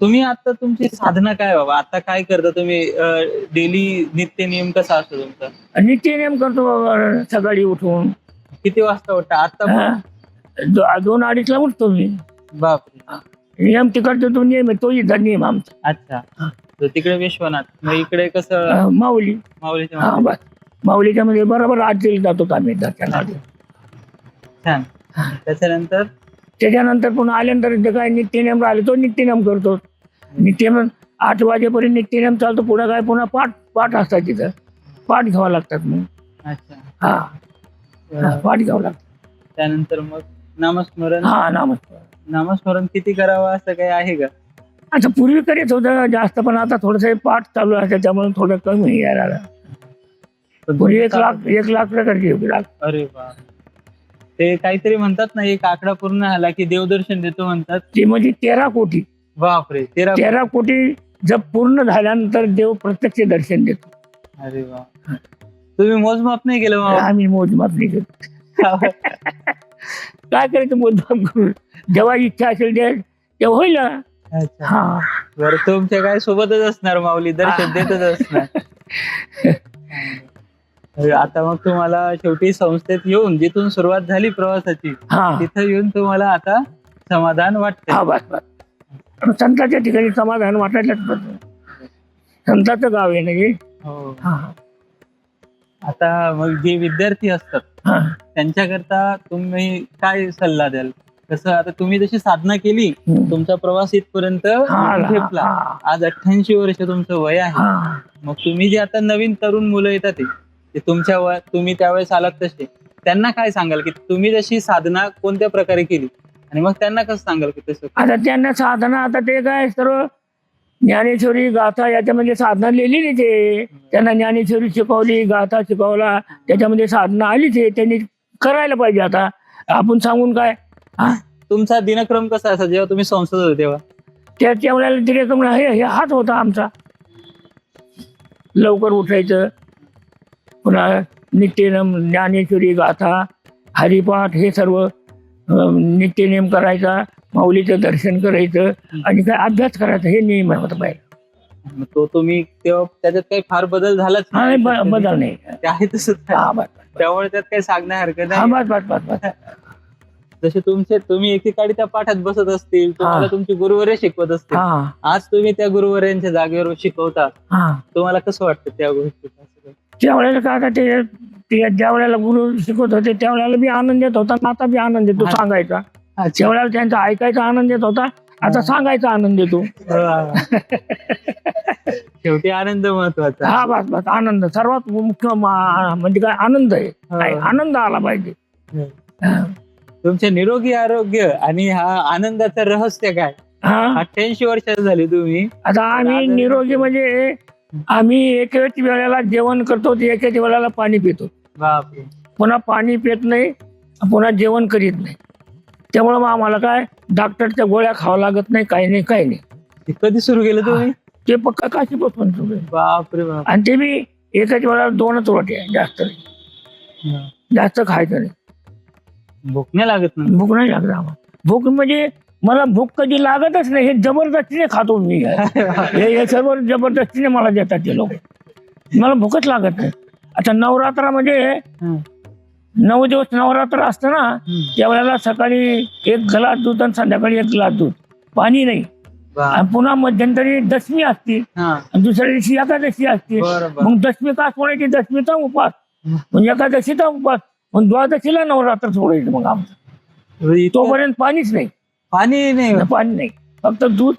तुम्ही आता तुमची साधना काय बाबा? आता काय करता तुम्ही? डेली नित्य नियम कसा असतो तुमचा? नित्यनेम करतो बाबा सकाळी उठून. किती वाजता उठता? आता पण? हा. दो- दोन अडीचला उठतो मी. बापरे. नियम तिकडचा तो नियम आहे तो इथं नियम आमचा. अच्छा. तर तिकडे विश्वनाथ. मग इकडे कसं? अं, माऊली. माऊलीच्या हा? बस. माऊलीच्या मध्ये बरोबर आरतीला जातो आम्ही दर्शनाला. छान. त्याच्यानंतर? त्याच्यानंतर पुन्हा आल्यानंतर जे काय नित्यनेम राहिले तो नित्यनेम करतो. नित्यनेम आठ वाजेपर्यंत नित्यनेम चालतो पुढे काय पुन्हा पाठ पाठ असतात तिथं. पाठ घ्यावा लागतात मग. अच्छा. हा. हा, पाठ घ्यावं लागतं. त्यानंतर मग नामस्मरण? हा नमस्कार नामस्मरण किती करावं असं काही आहे का? आता पूर्वी करीत होतं जास्त पण आता थोडस पाठ चालू आहे त्याच्यामुळे थोडं कमी यायला. पण पूर्वी एक लाख एक लाख प्रकारची लाख अरे बाप. ते काहीतरी म्हणतात ना एक आकडा पूर्ण झाला की देवदर्शन देतो म्हणतात. ती म्हणजे तेरा कोटी. बापरे तेरा तेरा कोटी जर पूर्ण झाल्यानंतर देव प्रत्यक्ष दर्शन देतो. अरे वा. तुम्ही मोजमाप नाही केलं मग आम्ही मोजमाप नाही करत काय करायचं मोजमाप करून? जेव्हा इच्छा असेल ते तेव्हा होईल ना. अच्छा. हा. बरं तुमच्या काय सोबतच असणार माऊली? दर्शन देतच असणार. आता मग तुम्हाला शेवटी संस्थेत येऊन जिथून सुरुवात झाली प्रवासाची हा. तिथं येऊन तुम्हाला आता समाधान वाटतं हा बस बस. पण संताच्या ठिकाणी समाधान वाटायलाच पाहिजे. संताचं गाव आहे ना हे? हो. हा. आता मग जे विद्यार्थी असतात हा. त्यांच्याकरता तुम्ही काय सल्ला द्याल? कसं आता तुम्ही जशी साधना केली हम्म. तुमचा प्रवास इथपर्यंत हा, ठेपला हा. आज अठ्ठ्याऐंशी वर्ष तुमचं वय आहे. हा. मग तुम्ही जे आता नवीन तरुण मुलं येतात ते, ते तुमच्या वय तुम्ही त्यावेळेस आलात तसे त्यांना काय सांगाल की तुम्ही जशी साधना कोणत्या प्रकारे केली? आणि मग त्यांना कसं सांगाल की तसं? आता त्यांना साधना आता ते काय सर्व ज्ञानेश्वरी गाथा याच्यामध्ये साधना लिहिलेली ते. त्यांना ज्ञानेश्वरी शिकवली गाथा शिकवला त्याच्यामध्ये साधना आलीच आहे. त्यांनी करायला पाहिजे आता. आपण सांगून काय? हा? तुमचा दिनक्रम कसा असा? जेव्हा तुम्ही संसद होते तेव्हा? त्याच्या वेळेला कमी हे हे हाच होता आमचा. लवकर उठायचं. पुन्हा नित्यनेम ज्ञानेश्वरी गाथा हरिपाठ हे सर्व अं, नित्यनेम करायचा माऊलीचं दर्शन करायचं आणि काय अभ्यास करायचा हे नियम होता पाहिजे मग तो तुम्ही तेव्हा त्याच्यात काही फार बदल झालाच हा नाही, ब- बदल नाही. ते आहे तसंच आहे. हा बस बस. त्यामुळे त्यात काही सांगण्यासारखं हा नाही. बस बस बस बस. जसे तुमचे तुम्ही एकेकाळी त्या पाठात बसत असतील तुम्हाला. तुमची गुरुवर्य शिकवत असतील. हा. आज तुम्ही त्या गुरुवर्यांच्या जागेवर शिकवता. हा. तुम्हाला कसं वाटतं त्या गोष्टी? त्या वेळेला काय आता ते ते ज्या वेळेला गुरु शिकवत होते त्या वेळेला बी आनंद येत होता आता बी आनंद येतो. सांगायचा. वेळेला त्यांचा ऐकायचा आनंद येत होता आता सांगायचा आनंद येतो. शेवटी आनंद महत्त्वाचा. हा बस बस आनंद. सर्वात मुख्य मा- म्हणजे काय? आनंद आहे. काय आनंद आला पाहिजे. तुमचे निरोगी आरोग्य आणि हा आनंदाचं रहस्य काय? हा. अठ्ठ्याऐंशी वर्षाचे झाले तुम्ही. आता आम्ही निरोगी म्हणजे आम्ही एकेच वेळेला जेवण करतो ते एकेच वेळेला पाणी पितो. बापरे. पुन्हा पाणी पित नाही पुन्हा जेवण करीत नाही. त्यामुळे मग आम्हाला काय डॉक्टरच्या गोळ्या खावा लागत नाही काही नाही काही नाही. हे कधी सुरू केलं तुम्ही? ते पक्का काशी बसून सुरू आहे. बापरे बाप. आणि ते बी एकाच वेळेला दोनच रोटी आहे जास्त नाही. जास्त खायचं नाही. भूक नाही लागत ना? भूक नाही लागत आम्हाला. भूक म्हणजे मला भूक कधी लागतच नाही हे जबरदस्तीने खातो मी. हे हे सर्व जबरदस्तीने मला देतात ते लोक. मला भूकच लागत नाही. आता नवरात्र म्हणजे. नऊ दिवस नवरात्र असतं ना. त्यावेळेला सकाळी एक ग्लास दूध आणि संध्याकाळी एक ग्लास दूध. पाणी नाही. आणि पुन्हा मध्यंतरी दशमी असती. आणि दुसऱ्या दिवशी एकादशी असते. मग दशमी का सोडायची? दशमीचा उपास. मग एकादशीचा उपास. मग द्वादशीला नवरात्र सोडायचं मग आमचं. तोपर्यंत पाणीच नाही. पाणी नाही. पाणी नाही. फक्त दूध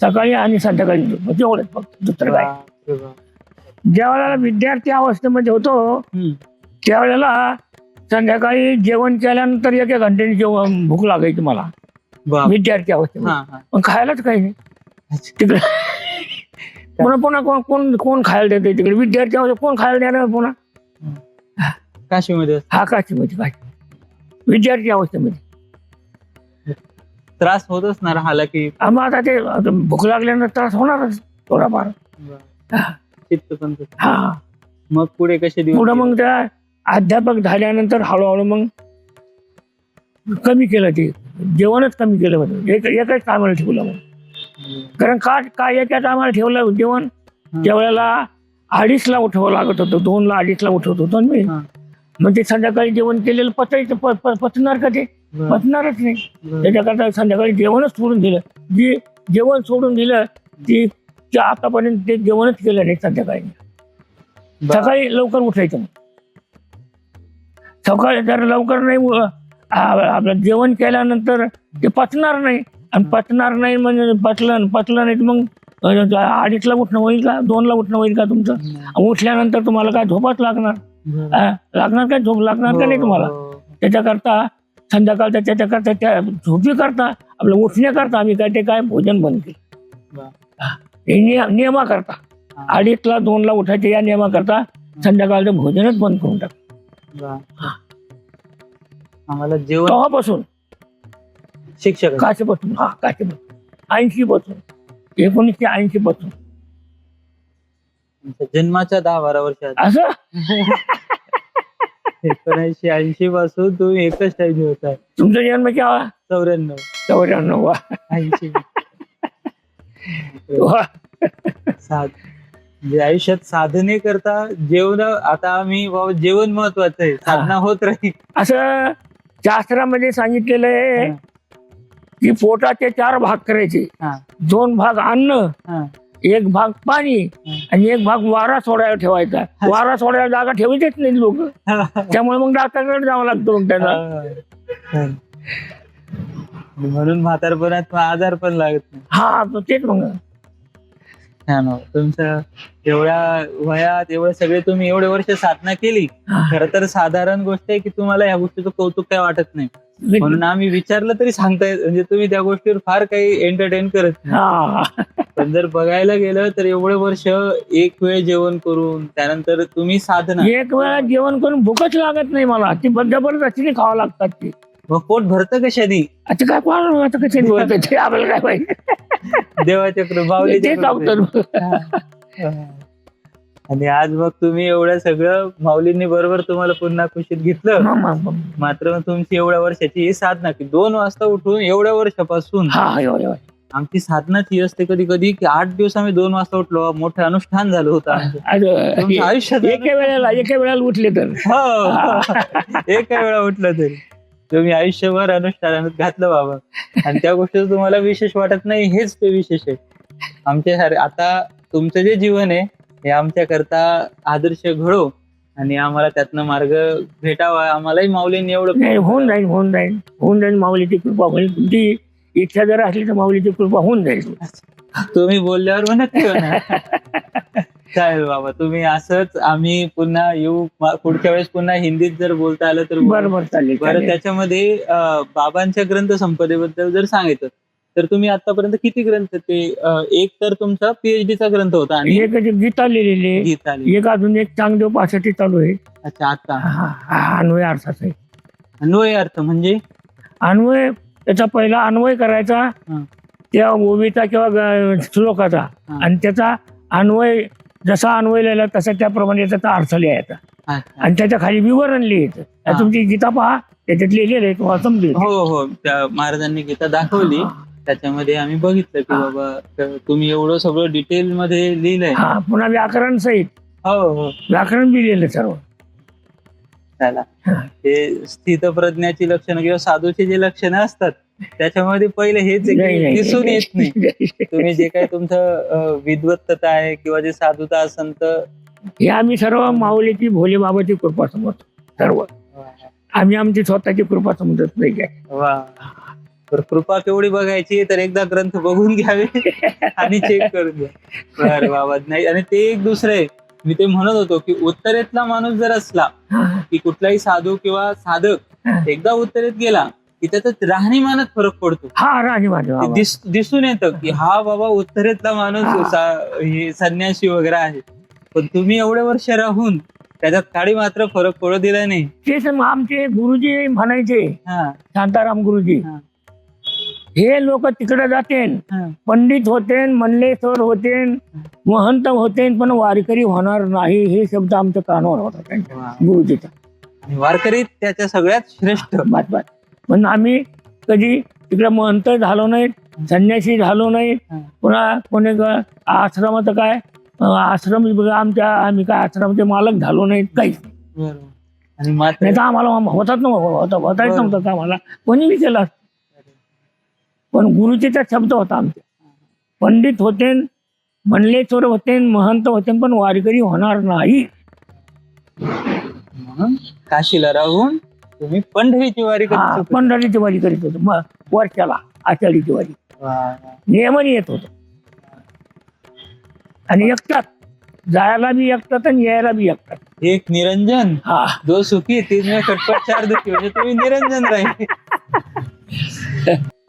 सकाळी आणि संध्याकाळी दूध. मग तेवढंच फक्त दुसरं काय. ज्या वेळेला विद्यार्थी अवस्थेमध्ये होतो. त्यावेळेला संध्याकाळी जेवण केल्यानंतर एक एक घंट्याने जेवण भूक लागायची मला. विद्यार्थी अवस्थेमध्ये. पण खायलाच काही नाही. तिकडे पुन्हा पुन्हा कोण कोण कोण खायला देते तिकडे? विद्यार्थी अवस्थेत कोण खायला देणार पुन्हा? काशीमध्ये हा काशीमध्ये काय विद्यार्थी अवस्थेमध्ये. त्रास होत असणार हाला की मग आता ते भूक लागल्यानंतर त्रास होणारच थोडाफार. हा. चित्त. हा. मग पुढे कसे दिवस पुढं मग त्या अध्यापक झाल्यानंतर हळूहळू मग कमी केलं ते. जेवणच कमी केलं होतं. एक एकच कामाला ठेवलं मग. कारण का काय याच्यात आम्हाला ठेवलं जेवण? हं. त्यावेळेला अडीचला उठवावं लागत होतं. दोनला अडीचला उठवत होतो ना मी. हा. मग ते संध्याकाळी जेवण केलेलं पचायचं प- प- पचणार का ते? बरं. पचणारच नाही. बरं. त्याच्याकरता संध्याकाळी जेवणच सोडून दिलं. जे जेवण सोडून दिलं ती ते आतापर्यंत ते जेवणच केलं नाही संध्याकाळी. सकाळी लवकर उठायचं. सकाळी जर लवकर नाही आपलं जेवण केल्यानंतर ते पचणार नाही आणि पचणार नाही म्हणजे पचलं पचलं नाही तर मग अडीचला उठणं होईल का दोनला उठणं होईल का तुमचं. उठल्यानंतर तुम्हाला काय झोपच लागणार लागणार काय झोप लागणार का नाही तुम्हाला हो. त्याच्याकरता संध्याकाळच्या त्याच्याकरता त्या झोपी करता आपलं उठण्याकरता आम्ही काय ते काय भोजन बरं. हे निय- नियमाकरता. अडीचला दोनला उठायचे या नियमाकरता संध्याकाळचं भोजनच बंद करून टाक. आम्हाला जेवण तेव्हापासून. शिक्षक काशीपासून हा काशीपासून ऐंशी पासून एकोणीसशे ऐंशी पासून जन्माच्या दहा बारा वर्षात. असं? एकोणीसशे ऐंशी पासून तुम्ही एकच टाइम होता तुमचं जन्म केव्हा चौऱ्याण्णव. चौऱ्याण्णव वा. ऐंशी. वा. साध म्हणजे आयुष्यात साधने करता जेवण आता आम्ही बाबा जेवण महत्वाचं आहे. साधना होत राहील असं शास्त्रामध्ये सांगितलेलं आहे हा. की पोटाचे चार भाग करायचे. हा, दोन भाग अन्न हा. एक भाग पाणी आणि एक भाग वारा सोडायला ठेवायचा. वारा सोडायला जागा ठेवायचीच नाही लोक. त्यामुळे मग डॉक्टरकडे जावं लागतं मग त्यांना. हा. म्हणून म्हातारपणात आजार पण लागत नाही. हा तेच मग छान हो. तुमचं एवढ्या वयात एवढे सगळे तुम्ही एवढे वर्ष साधना केली खर तर साधारण गोष्ट आहे की तुम्हाला या गोष्टीचं कौतुक काय वाटत नाही. म्हणून आम्ही विचारलं तरी सांगताय म्हणजे तुम्ही त्या गोष्टीवर फार काही एंटरटेन करत नाही. हा. पण जर बघायला गेलं तर एवढे वर्ष एक वेळ जेवण करून त्यानंतर तुम्ही साधना. एक वेळा जेवण करून भूकच लागत नाही मला. ती जबरदस्तीने खावं लागतात ती. मग पोट भरतं कशाने? आता काय कोण आता कसे बोलत ते आपल्याला काय माहिती? देवाच्या ते. सांगतो आणि आज मग तुम्ही एवढं सगळं माऊलींनी बरोबर तुम्हाला पुन्हा खुशीत घेतलं. मात्र मग तुमची एवढ्या वर्षाची ही साधना की दोन वाजता उठून एवढ्या वर्षापासून. आमची साधनाच ही असते कधी कधी की आठ दिवस आम्ही दोन वाजता उठलो. मोठं अनुष्ठान झालं होतं आयुष्यात एका वेळेला एका वेळेला उठले तर. हो. एका वेळा उठलं तरी. तुम्ही आयुष्यभर अनुष्ठानात घातलं बाबा. आणि त्या गोष्टीचं तुम्हाला विशेष वाटत नाही हेच ते विशेष आहे. आमच्या सारे आता तुमचं जे जीवन आहे हे आमच्या करता आदर्श घडो आणि आम्हाला त्यातनं मार्ग भेटावा. आम्हालाही माऊलींनी एवढं नाही होऊन जाईल होऊन जाईल. होऊन जाईल माऊलीची कृपा. होईल तुमची इच्छा जर असली तर माऊलीची कृपा होऊन जाईल. तुम्ही बोलल्यावर मग चालेल बाबा तुम्ही असंच आम्ही पुन्हा येऊ पुढच्या वेळेस पुन्हा हिंदीत जर बोलता आलं तर बोलू. बरं चालेल. त्याच्यामध्ये बाबांच्या ग्रंथ संपदेबद्दल जर सांगायचं तर तुम्ही आतापर्यंत किती ग्रंथ ते एक तर तुमचा PhD चा ग्रंथ होता आणि एक गीता लिहिलेली गीता. एक अजून एक चांगदेव पासाठी चालू आहे अच्छा आता अन्वय अर्थाचा आहे अन्वय अर्थ म्हणजे अन्वय त्याचा पहिला अन्वय करायचा. त्या ओवीचा किंवा श्लोकाचा. आणि त्याचा अन्वय जसा अन्वय लिहिला तसा त्याप्रमाणे त्याचा अर्थ लिहायचा. आणि त्याच्याखाली विवरण लिहायचं. तुमची गीता पहा त्याच्यात लिहिलेलं आहे तुम्हाला समजेल हो हो त्या महाराजांनी गीता दाखवली. त्याच्यामध्ये आम्ही बघितलं की. बाबा तुम्ही एवढं सगळं डिटेल मध्ये लिहिलंय पुन्हा व्याकरण सहित. हो हो. व्याकरण बी लिहिलं सर्व. त्याला हा. हे स्थित प्रज्ञाची लक्षणं किंवा साधूची जे लक्षणं असतात त्याच्यामध्ये पहिले हेच दिसून येत नाही. तुम्ही जे काही तुमचं विद्वत्तता आहे किंवा जे साधुता संत हे आम्ही सर्व माऊलीची भोले बाबाची कृपा समजतो. सर्व. आम्ही आमची स्वतःची कृपा समजत नाही काय. वा. तर कृपा केवढी बघायची तर एकदा ग्रंथ बघून घ्यावे आणि चेक करून घ्या. बरं बाबा नाही आणि ते एक दुसरं आहे. मी ते म्हणत होतो की उत्तरेतला माणूस जर असला की कुठलाही साधू किंवा साधक एकदा उत्तरेत गेला की त्याचा राहणीमानात फरक पडतो. हा ते दिस- दिसून येतं की हा बाबा उत्तरेतला. माणूस सा- हे संन्यासी वगैरे आहे. पण तुम्ही एवढे वर्ष राहून त्याच्यात काळी मात्र फरक पडू दिला नाही. तेच मग आमचे गुरुजी म्हणायचे हा. शांताराम गुरुजी हा. हे लोक तिकडे जाते हा. पंडित होते मंडलेश्वर होते महंत होते पण वारकरी होणार नाही हे शब्द आमच्या कानावर होता त्यांच्या वा. गुरुजीचा. आणि वारकरी त्याच्या सगळ्यात श्रेष्ठ. बात बात. पण आम्ही कधी तिकडे महंत झालो नाही संन्यासी झालो नाही हा. पुन्हा कोणी ग- आश्रमाचं काय अं, आश्रम बघा आमच्या आम्ही काय आश्रमाचे मालक झालो नाही काहीच नाही. बरोबर आणि मात्र नाही तर आम्हाला होतात नव्हतं होता होताच. नव्हतं का आम्हाला कोणी असतं. पण गुरुचे त्या शब्द होता आमचे पंडित होते म्हणलेश्वर होते महंत होते पण वारकरी होणार नाही म्हणून काशीला राहून तुम्ही पंढरीची वारी हा करत होते. पंढरीची वारी करीत होतो. मग वर्षाला आषाढीची वारी. वा, वा. नियमाने येत होतो. आणि एकटात जायला बी एकटात आणि यायला बी एकटात एक निरंजन हा. दो सुखी तीन में खटपट चार दुखी. म्हणजे तुम्ही निरंजन राहिले.